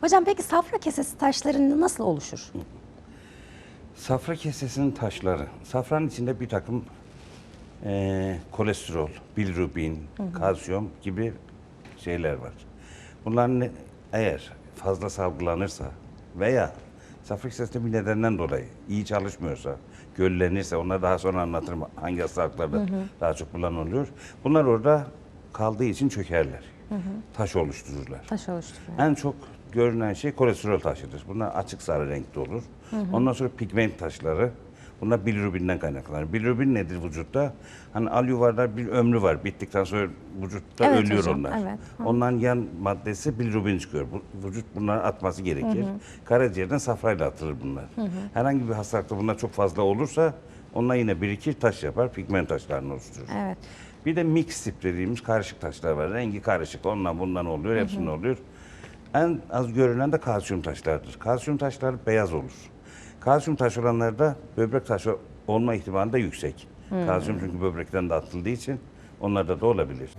Hocam peki safra kesesi taşlarında nasıl oluşur? Safra kesesinin taşları. Safranın içinde bir takım eee, kolesterol, bilirubin, kalsiyum gibi şeyler var. Bunlar ne- eğer fazla salgılanırsa veya safra kesesinde bir nedenden dolayı iyi çalışmıyorsa, göllenirse, onları daha sonra anlatırım hangi hastalıklarda daha çok kullanılıyor. Bunlar orada kaldığı için çökerler. Taş oluştururlar. Taş oluşturuyor. En çok görünen şey kolesterol taşıdır. Bunlar açık sarı renkte olur. Ondan sonra pigment taşları. Bunlar bilirubinden kaynaklanır. Bilirubin nedir vücutta? Hani al yuvarlar bir ömrü var. Bittikten sonra vücutta Evet ölüyor hocam, onlar. evet. Onların yan maddesi bilirubin çıkıyor. Bu, vücut bunları atması gerekir. Karaciğerden safrayla atılır bunlar. Herhangi bir hastalıkta bunlar çok fazla olursa onlar yine birikir taş yapar. Pigment taşlarını oluşturur. Evet. Bir de mix tip dediğimiz karışık taşlar var. Rengi karışık. Ondan bundan oluyor. Hepsinde oluyor. En az görünen de kalsiyum taşlardır. Kalsiyum taşları beyaz olur. Kalsiyum taş olanlarda böbrek taşı olma ihtimali de yüksek. Kalsiyum çünkü böbrekten de atıldığı için onlarda da olabilir.